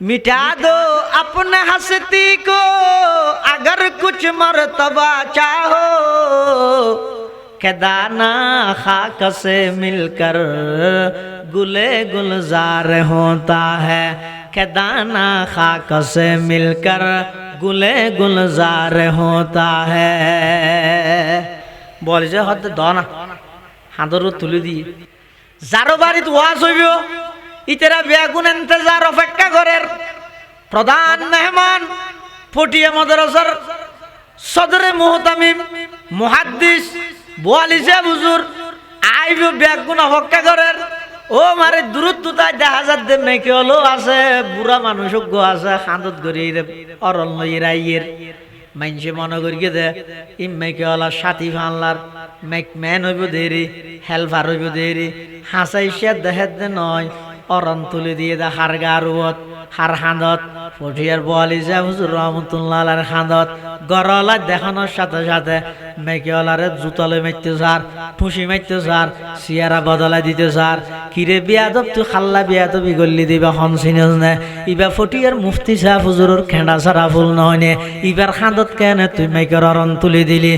मिटा दो अपने हस्ती को अगर कुछ मर्तबा चाहो के दाना खाक से मिलकर गुले गुलजार होता है के दाना खाक से मिलकर गुले गुलजार होता है বলে যে হতে দ না হাঁদরও তুলে দিয়ে যারো বাড়িতে ওয়াজ হইব ইতেরা বেগুন ইন্তজার অপেক্ষা করের প্রধান মেহমান পটিয়া মাদ্রাসার সদরে মোহতামিম মুহাদ্দিস বোয়ালিশা বুজুর আইব বেগুন অপেক্ষা করের। ও মারে দূরত্ব তাই দেখা যাচ্ছে মেকে হলো আছে, বুড়া মানুষ আছে, খান্দত গড়ি অরণ্য ইরাইয়ের মাইনসে মনে করি দে ই মেকে হলা সাথী ফানলার মেক ম্যান হইব দেরি হেলফার হইব দেরি, হাসাইসে দেহে দে নয় অরণ তুলে দিয়ে দে হার গারুয়ত হার হাঁদত। পঠিয়ার বোয়ালি যা হুজুর রহমতুল্লাহ হাঁদত। গরলা দেখানোর সাথে সাথে মেকেওয়ালারে জুতলে মারতে সার ফুসি মারতে সার, সিয়ারা বদলা দিতে সার। কিরে বিয়াদব, তুই খাল্লা বিয়াদবি গল্লি দিবা হম চিনিস নে। ইবা ফটিয়ার মুফতি সাহ হুজুরের খেঁড়া সারা ফুল নহয় নে। ইবার খাঁদত কেনে তুই মেকের অরণ তুলি দিলি।